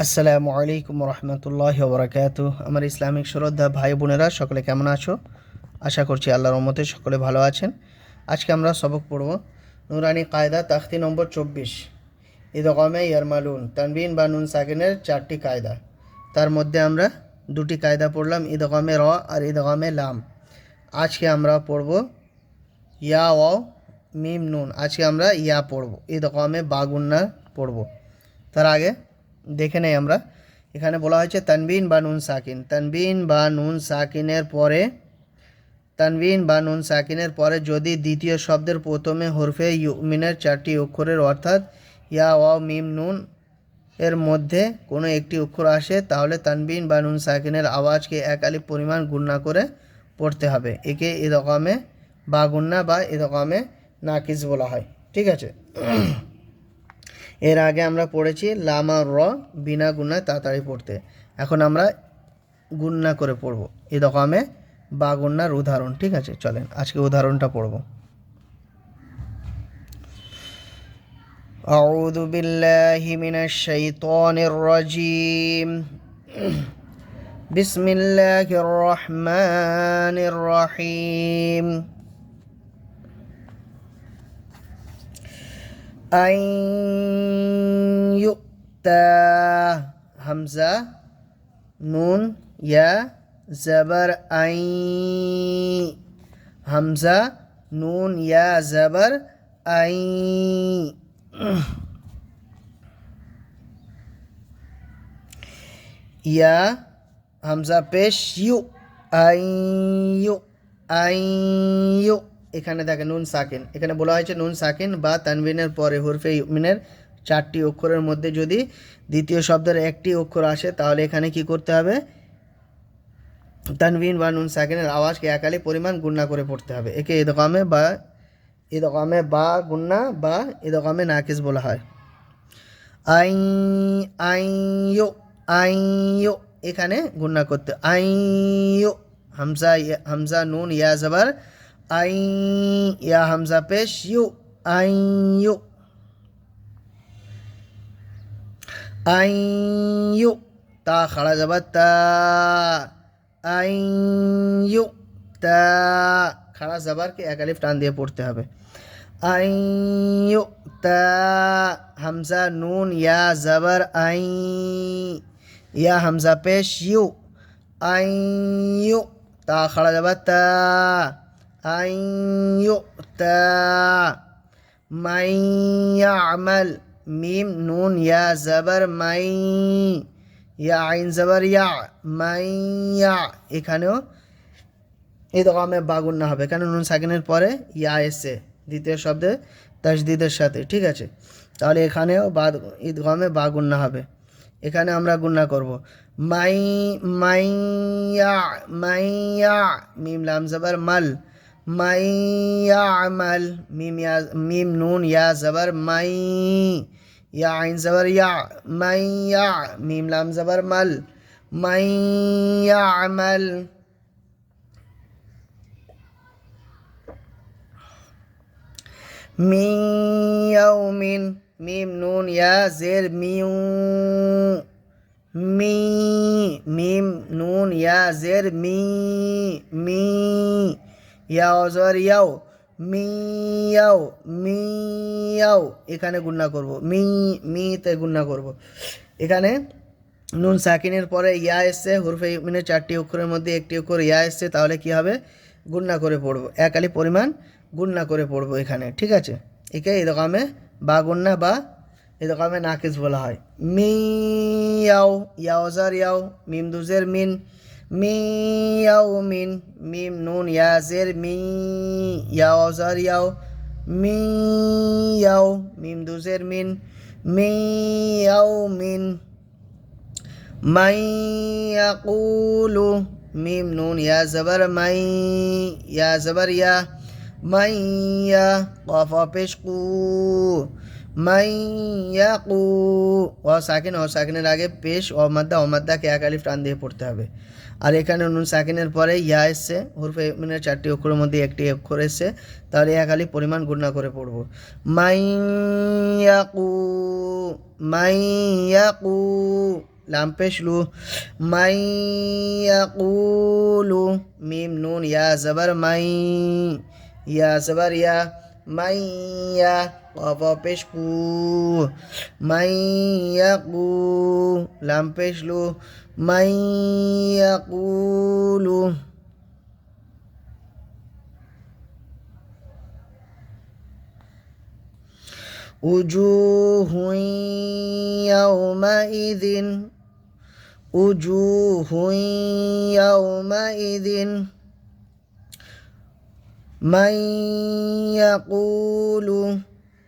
আসসালামু আলাইকুম রহমতুল্লাহ বরাকাত আমার ইসলামিক শ্রদ্ধা ভাই বোনেরা, সকলে কেমন আছো? আশা করছি আল্লাহর রহমতে সকলে ভালো আছেন। আজকে আমরা সবক পড়ব নুরানি কায়দা, তাখতি নম্বর চব্বিশ। ইদগমে ইয়ারমালুন, তানবিন বা নুন সাকিনের চারটি কায়দা। তার মধ্যে আমরা দুটি কায়দা পড়লাম ইদগমে র আর ইদগমে লাম। আজকে আমরা পড়ব ইয়া ও মিম, নুন। আজকে আমরা ইয়া পড়ব ইদগমে বাগুন্না পড়ব। তার আগে দেখে নেই আমরা। এখানে বলা হয়েছে তানবিন বা নুন সাকিন। তানবিন বা নুন সাকিনের পরে, তানবিন বা নুন সাকিনের পরে যদি দ্বিতীয় শব্দের প্রথমে হরফে ইউমিনের চারটি অক্ষরের অর্থাৎ ইয়া ওয়া মিম, নুন এর মধ্যে কোনো একটি অক্ষর আসে, তাহলে তানবিন বা নুন সাকিনের আওয়াজকে এক পরিমাণ গুণনা করে পড়তে হবে। একে এদকামে বা গুন্না বা এদকামে নাকিস বলা হয়। ঠিক আছে? এর আগে আমরা পড়েছি লামা র বিনা গুণায় তাড়াতাড়ি পড়তে এখন আমরা গুন্না করে পড়ব এই দকামে বা গুন্নার উদাহরণ ঠিক আছে চলেন আজকে উদাহরণটা পড়ব أعوذ بالله من الشيطان الرجيم بسم الله الرحمن الرحيم یؤتا حمزہ نون یا زبر آئیں حمزہ نون یا زبر آئیں یا حمزہ پیش یو آئیں یو آئیں یو এখানে দেখেন নুন সাকিন। এখানে বলা হয়েছে নুন সাকিন বা তানবিনের পরে হুরফে ইউমিনের চারটি অক্ষরের মধ্যে যদি দ্বিতীয় শব্দের একটি অক্ষর আসে, তাহলে এখানে কি করতে হবে? তানবিন বা নুন সাকিনের আওয়াজকে একালি পরিমাণ গুণনা করে পড়তে হবে। একে ইদগামে বা ইদগামে বা গুন্না বা ইদগামে নাকিস বলা হয়। আই আই, ইউ, আই এখানে গুণনা করতে আই, ইউ, হামজা হামজা, নুন, ইয়া, জবর আই ইয়া হামজা পেশ you I U I U তা খাড়া জবর তা আই ইউ তা খাড়া জবরকে এক আলিফ টান দিয়ে পড়তে হবে আই ইউ তা হামজা নুন ইয়া জবর আই ইয়া হামজা পেশ ইউ আই ইউ তা খাড়া যাবে তা ইউ তা মাই ইয়ামাল মিম নুন ইয়া জবর মাই ইয়া আইন জবর ইয়া মাই ইয়া এখানেও এই দোকামে বাগুন না হবে। কেন? নুন সাকিনের পরে ইয়া এসে দ্বিতীয় শব্দে তাজদিদের সাথে। ঠিক আছে? তাহলে এখানেও বাদ ঈদগমে বা গুন্না হবে। এখানে আমরা গুন্না করব। মাই মাইয়া মাইয়া মিম লাম জবর মাল من يعمل ميم يا ميم نون يا زبر من يا عين زبر يا من يع ميم لام زبر مل من يعمل من يوم ميم نون يا زير ميم مي ميم نون يا زير مي مي يا অজর ইয়াও। মিয়াও মিয়াও। এখানে গুণনা করব। মি, মিতে গুণনা করব। এখানে নুন সাকিনের পরে ইয়া এসছে, হুরফে ইউমিনের চারটি অক্ষরের মধ্যে একটি অক্ষর ইয়া এসছে, তাহলে কি হবে? গুণনা করে পড়ব। একালি পরিমাণ গুণনা করে পড়ব এখানে, ঠিক আছে? একে এই দোকামে বা গুণনা বা এই দোকামে নাকিস বলা হয়। মি ইয়াও ইয়াওজার ইয়াও। মিম দুজের মিন। মি মিন মিম নুন ইয়াজের মি, ইয়াও অজার ইয়াও মি মিম দুজের মিন মি ইয়াও মিম নুন ইয়া জবর মাই, ইয়া জবর ইয়া মাই কফ পেশকু মাইয়াকু ও সাকিন ও সাকিনের আগে পেশ অমাদ্দা অমাদ্দাকে এক আলিফ টান দিয়ে পড়তে হবে। আর এখানে নুন সাকিনের পরে ইয়া এসছে, হুরফে মিনের চারটি অক্ষরের মধ্যে একটি অক্ষর এসছে, তাহলে এক আলিফ পরিমাণ গুণনা করে পড়ব। মাইয়াকু মাইয়াকু লাম পেশ লু। মাইয়াকুলু মিম, নুন, ইয়া, জবর, মাই, ইয়া, জবর, ইয়া মাইয়া قفا بو من يقول لم بشلو من يقول. وجوه يومئذ وجوه يومئذ. من يقول.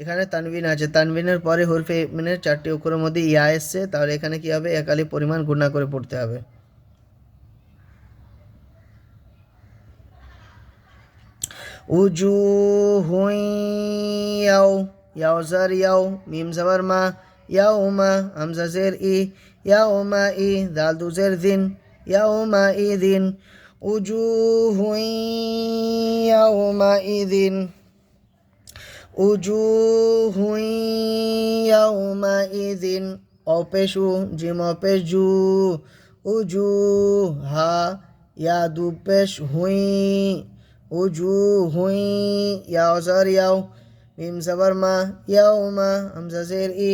এখানে তানবিন আছে। তানবিনের পরে হরফে মিনের চারটি অক্ষরের মধ্যে ইয়া এসছে। তাহলে এখানে কি হবে? একালি পরিমাণ গুণা করে পড়তে হবে। উজু হুই ইয়াও ইয়াও স্যার ইয়াও, মিম জবর মা, ইয়াও মা হামজা জের ই, ইয়াও মা ই, দাল দু জের দিন, ইয়াও মা ই দিন। উজু হুই ইয়াও মা ই দিন। وجوه يومئذ او پشو جمع پشو وجوها یا دو پش ہوئیں وجوه ہوئیں یا اوزار یاو میم زبر ما یوما حمزہ زیر ای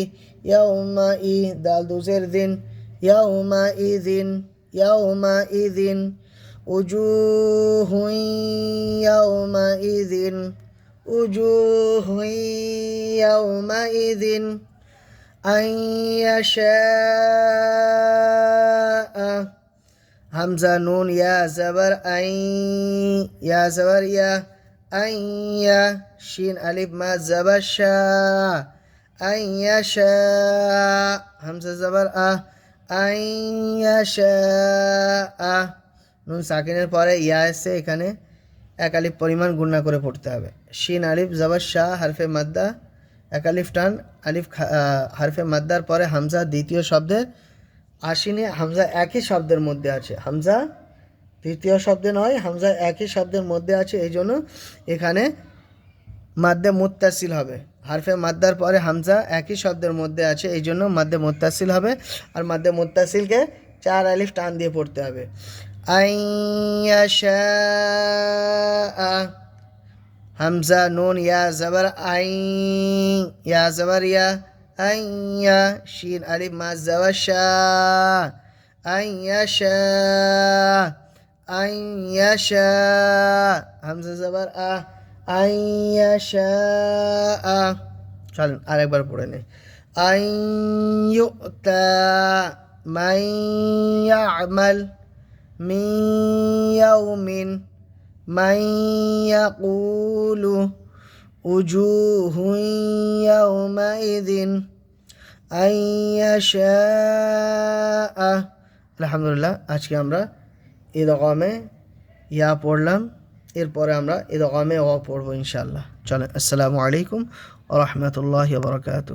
یوما ای دال دو زیر دن یوما ای دن یوما ای دن وجوه یوما ای دن وجوه يومئذ أن يشاء همزة نون يا زبر أن يا زبر يا أن يا شين ألف ما زبر شاء أن يشاء همزة زبر أ أن يشاء নুন সাকিনের পরে ইয়া এসছে এখানে এক আলিফ পরিমাণ গুণনা করে পড়তে হবে। শিন, আলিফ জবর শাহ হারফে মাদ্দা এক আলিফ টান আলিফ হারফে মাদ্দার পরে হামজা দ্বিতীয় শব্দের আশিনে, হামজা একই শব্দের মধ্যে আছে। হামজা তৃতীয় শব্দে নয়, হামজা একই শব্দের মধ্যে আছে, এই জন্য এখানে মাদ্দে মুত্তাসিল হবে। হারফে মাদ্দার পরে হামজা একই শব্দের মধ্যে আছে, এই জন্য মাদ্দে মুত্তাসিল হবে। আর মাদ্দে মুত্তাসিলকে চার আলিফ টান দিয়ে পড়তে হবে। আইয়াশা হামজা নুন ইয়া জবর আই ইয়া জবর ইয়া আইয়া শিন আলিফ মা জবর শাহ আইয়াশা আইয়াশা হামজা জবর আ আইয়াশা চলেন আরেকবার পড়ে নেই আইয়ুতা মাই ইয়ামাল من يوم মিয়াউমিন মাইয়াকুলু উজুহুন ইয়াউমাইদিন আইয়াশা আলহামদুলিল্লাহ, আজকে আমরা এ রকমে ইয়া পড়লাম। এরপরে আমরা এ রকমে অ পড়ব ইনশাল্লাহ চলেন, আসসালামু আলাইকুম ও রহমতুল্লাহ বরকাত